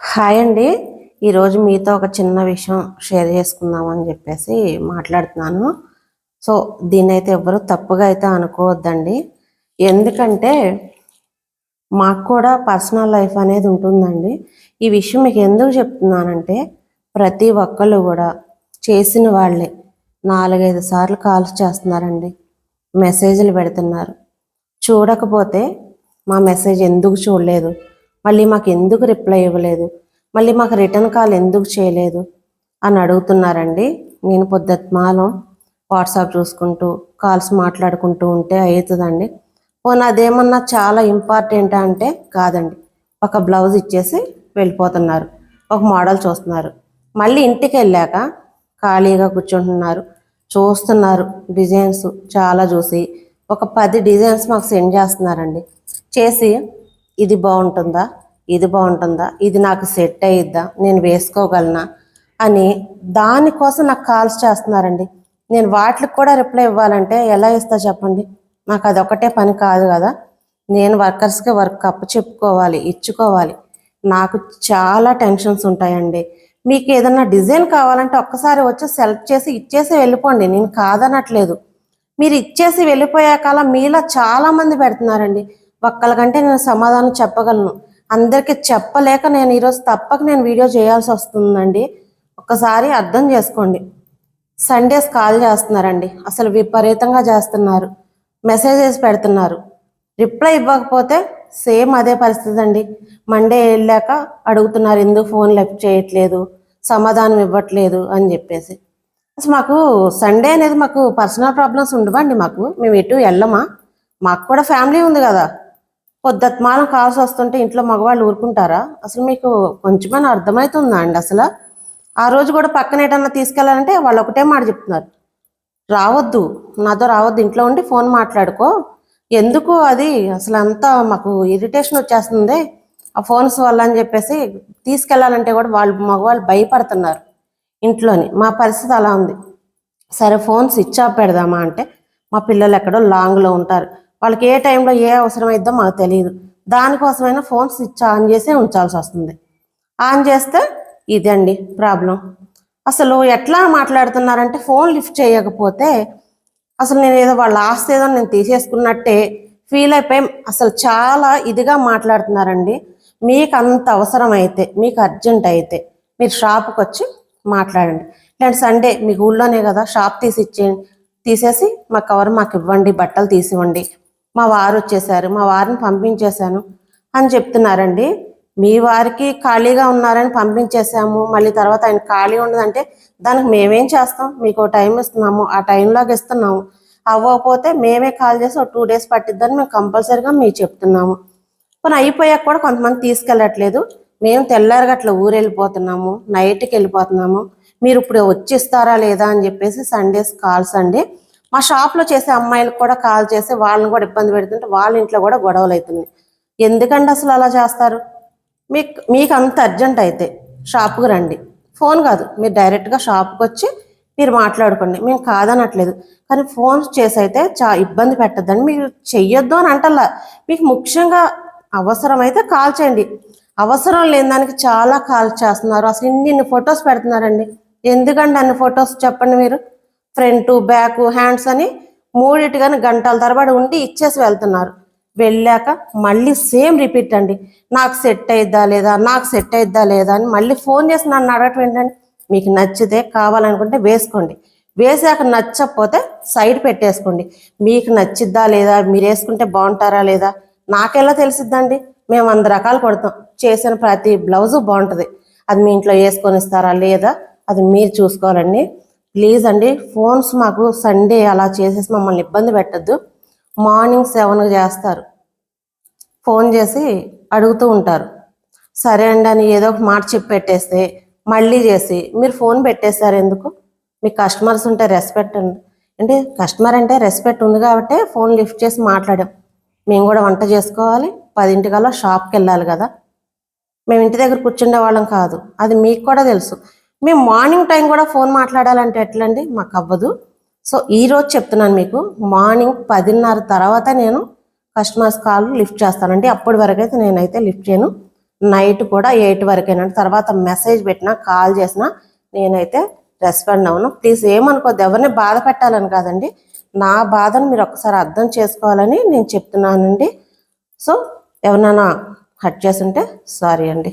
Hi అండి. ఈరోజు మీతో ఒక చిన్న విషయం షేర్ చేసుకుందామని చెప్పేసి మాట్లాడుతున్నాను. సో దీన్ని అయితే ఎవ్వరు తప్పుగా అయితే అనుకోవద్దండి. ఎందుకంటే మాకు కూడా పర్సనల్ లైఫ్ అనేది ఉంటుందండి. ఈ విషయం మీకు ఎందుకు చెప్తున్నానంటే ప్రతి ఒక్కళ్ళు కూడా చేసిన వాళ్ళే నాలుగైదు సార్లు కాల్స్ చేస్తున్నారండి. మెసేజ్లు పెడుతున్నారు. చూడకపోతే మా మెసేజ్ ఎందుకు చూడలేదు? మళ్ళీ మాకు ఎందుకు రిప్లై ఇవ్వలేదు? మళ్ళీ మాకు రిటర్న్ కాల్ ఎందుకు చేయలేదు? అని అడుగుతున్నారండి. నేను పొద్దుమాలం వాట్సాప్ చూసుకుంటూ కాల్స్ మాట్లాడుకుంటూ ఉంటే అవుతుందండి. పోనీ అదేమన్నా చాలా ఇంపార్టెంట్ అంటే కాదండి. ఒక బ్లౌజ్ ఇచ్చేసి వెళ్ళిపోతున్నారు. ఒక మోడల్ చూస్తున్నారు. మళ్ళీ ఇంటికి వెళ్ళాక ఖాళీగా కూర్చుంటున్నారు. చూస్తున్నారు డిజైన్స్ చాలా చూసి. ఒక పది డిజైన్స్ మాకు సెండ్ చేస్తున్నారండి. చేసి ఇది బాగుంటుందా? ఇది బాగుంటుందా? ఇది నాకు సెట్ అయ్యిద్దా నేను వేసుకోగలనా? అని దానికోసం నాకు కాల్స్ చేస్తున్నారండి. నేను వాటికి కూడా రిప్లై ఇవ్వాలంటే ఎలా ఇస్తా చెప్పండి? నాకు అదొకటే పని కాదు కదా. నేను వర్కర్స్కి వర్క్ అప్పు చెప్పుకోవాలి ఇచ్చుకోవాలి. నాకు చాలా టెన్షన్స్ ఉంటాయండి. మీకు ఏదన్నా డిజైన్ కావాలంటే ఒక్కసారి వచ్చి సెలెక్ట్ చేసి ఇచ్చేసి వెళ్ళిపోండి. నేను కాదనట్లేదు. మీరు ఇచ్చేసి వెళ్ళిపోయాక మీలో చాలా మంది పెడుతున్నారండి. ఒక్కళ్ళకంటే నేను సమాధానం చెప్పగలను. అందరికీ చెప్పలేక నేను ఈరోజు తప్పక నేను వీడియో చేయాల్సి వస్తుందండి. ఒక్కసారి అర్థం చేసుకోండి. సండేస్ కాల్ చేస్తున్నారండి. అసలు విపరీతంగా చేస్తున్నారు. మెసేజెస్ పెడుతున్నారు. రిప్లై ఇవ్వకపోతే సేమ్ అదే పరిస్థితి అండి మండే వెళ్ళాక అడుగుతున్నారు ఎందుకు ఫోన్ లిఫ్ట్ చేయట్లేదు? సమాధానం ఇవ్వట్లేదు అని చెప్పేసి. అసలు మాకు సండే అనేది మాకు పర్సనల్ ప్రాబ్లమ్స్ ఉండవండి మాకు. మేము ఎటు వెళ్ళమా? మాకు కూడా ఫ్యామిలీ ఉంది కదా. పొద్దుత్మానం కావాల్సి వస్తుంటే ఇంట్లో మగవాళ్ళు ఊరుకుంటారా? అసలు మీకు కొంచెమైనా అర్థమవుతుందా అండి అసలు? ఆ రోజు కూడా పక్కన ఏటన్నా తీసుకెళ్ళాలంటే వాళ్ళు ఒకటే మాట చెప్తున్నారు. రావద్దు నాతో రావద్దు ఇంట్లో ఉండి ఫోన్ మాట్లాడుకో. ఎందుకు అది? అసలు అంతా మాకు ఇరిటేషన్ వచ్చేస్తుంది. ఆ ఫోన్స్ వల్ల అని చెప్పేసి తీసుకెళ్ళాలంటే కూడా వాళ్ళు మగవాళ్ళు భయపడుతున్నారు ఇంట్లోని. మా పరిస్థితి అలా ఉంది. సరే ఫోన్ స్విచ్ ఆఫ్ పెడదామా అంటే మా పిల్లలు ఎక్కడో లాంగ్లో ఉంటారు. వాళ్ళకి ఏ టైంలో ఏ అవసరమైద్దో మాకు తెలియదు దానికోసమైనా ఫోన్ స్విచ్ ఆన్ చేసే ఉంచాల్సి వస్తుంది. ఆన్ చేస్తే ఇదండి ప్రాబ్లం. అసలు ఎట్లా మాట్లాడుతున్నారంటే ఫోన్ లిఫ్ట్ చేయకపోతే అసలు నేను ఏదో వాళ్ళ ఆస్తి ఏదో నేను తీసేసుకున్నట్టే ఫీల్ అయిపోయి. అసలు చాలా ఇదిగా మాట్లాడుతున్నారండి. మీకు అంత అవసరం అయితే మీకు అర్జెంట్ అయితే మీరు షాప్కి వచ్చి మాట్లాడండి. లేదంటే సండే మీకు ఊళ్ళోనే కదా షాప్ తీసి ఇచ్చేయండి తీసేసి మా కవర్ మాకు ఇవ్వండి బట్టలు తీసివ్వండి. మా వారు వచ్చేసారు మా వారిని పంపించేశాను అని చెప్తున్నారండి. మీ వారికి ఖాళీగా ఉన్నారని పంపించేసాము మళ్ళీ తర్వాత ఆయన ఖాళీ ఉండదంటే దానికి మేమేం చేస్తాం? మీకు టైం ఇస్తున్నాము. ఆ టైంలోకి ఇస్తున్నాము. అవ్వకపోతే మేమే కాల్ చేసి ఒక టూ డేస్ పట్టిద్దని మేము కంపల్సరీగా మీకు చెప్తున్నాము. కానీ అయిపోయాక కూడా కొంతమంది తీసుకెళ్ళట్లేదు. మేము తెల్లారిగా అట్లా ఊరు వెళ్ళిపోతున్నాము. నైట్కి వెళ్ళిపోతున్నాము. మీరు ఇప్పుడు వచ్చిస్తారా లేదా అని చెప్పేసి సండేస్ కాల్స్ అండి. మా షాప్లో చేసే అమ్మాయిలకు కూడా కాల్ చేసి వాళ్ళని కూడా ఇబ్బంది పెడుతుంటే వాళ్ళ ఇంట్లో కూడా గొడవలు అవుతున్నాయి. ఎందుకండి అసలు అలా చేస్తారు? మీకు మీకు అంత అర్జెంట్ అయితే షాప్కి రండి. ఫోన్ కాదు మీరు డైరెక్ట్గా షాప్కి వచ్చి మీరు మాట్లాడుకోండి. మేము కాదనట్లేదు. కానీ ఫోన్ చేసి అయితే చా ఇబ్బంది పెట్టద్దని మీరు చెయ్యొద్దు అని అంటల్లా. మీకు ముఖ్యంగా అవసరమైతే కాల్ చేయండి. అవసరం లేని దానికి చాలా కాల్ చేస్తున్నారు. అసలు ఇన్ని ఇన్ని ఫొటోస్ పెడుతున్నారండి. ఎందుకండి అన్ని ఫొటోస్ చెప్పండి మీరు? ఫ్రంట్ బ్యాక్ హ్యాండ్స్ అని మూడిటిగాని గంటల తరబడి ఉండి ఇచ్చేసి వెళ్తున్నారు. వెళ్ళాక మళ్ళీ సేమ్ రిపీట్ అండి. నాకు సెట్ అయిద్దా లేదా నాకు సెట్ అయిద్దా లేదా అని మళ్ళీ ఫోన్ చేసి నన్ను అడగటం ఏంటండి? మీకు నచ్చితే కావాలనుకుంటే వేసుకోండి. వేసాక నచ్చకపోతే సైడ్ పెట్టేసుకోండి. మీకు నచ్చిద్దా లేదా మీరు వేసుకుంటే బాగుంటారా లేదా నాకెలా తెలిసిద్దండి? మేము వంద రకాలు కొడతాం. చేసిన ప్రతి బ్లౌజు బాగుంటుంది. అది మీ ఇంట్లో వేసుకొని ఇస్తారా లేదా అది మీరు చూసుకోవాలండి. ప్లీజ్ అండి ఫోన్స్ మాకు సండే అలా చేసేసి మమ్మల్ని ఇబ్బంది పెట్టద్దు. మార్నింగ్ సెవెన్ చేస్తారు. ఫోన్ చేసి అడుగుతూ ఉంటారు. సరే అండి అని ఏదో ఒక మాట చెప్పి పెట్టేస్తే మళ్ళీ చేసి మీరు ఫోన్ పెట్టేశారు ఎందుకు? మీ కస్టమర్స్ ఉంటే రెస్పెక్ట్ అండి అంటే కస్టమర్ అంటే రెస్పెక్ట్ ఉంది కాబట్టి ఫోన్ లిఫ్ట్ చేసి మాట్లాడాం. మేము కూడా వంట చేసుకోవాలి పదింటికల్లా షాప్కి వెళ్ళాలి కదా. మేము ఇంటి దగ్గర కూర్చుండే వాళ్ళం కాదు. అది మీకు కూడా తెలుసు. మేము మార్నింగ్ టైం కూడా ఫోన్ మాట్లాడాలంటే ఎట్లండి? మాకు అవ్వదు. సో ఈరోజు చెప్తున్నాను మీకు. మార్నింగ్ పదిన్నర తర్వాత నేను కస్టమర్స్ కాల్ లిఫ్ట్ చేస్తానండి. అప్పటి వరకు అయితే నేనైతే లిఫ్ట్ చేయను. నైట్ కూడా ఎయిట్ వరకేనండి. తర్వాత మెసేజ్ పెట్టినా కాల్ చేసినా నేనైతే రెస్పాండ్ అవును ప్లీజ్ ఏమనుకోద్దు ఎవరిని బాధ పెట్టాలని కాదండి. నా బాధను మీరు ఒకసారి అర్థం చేసుకోవాలని నేను చెప్తున్నానండి. సో ఎవరైనా హట్ చేస్తుంటే సారీ అండి.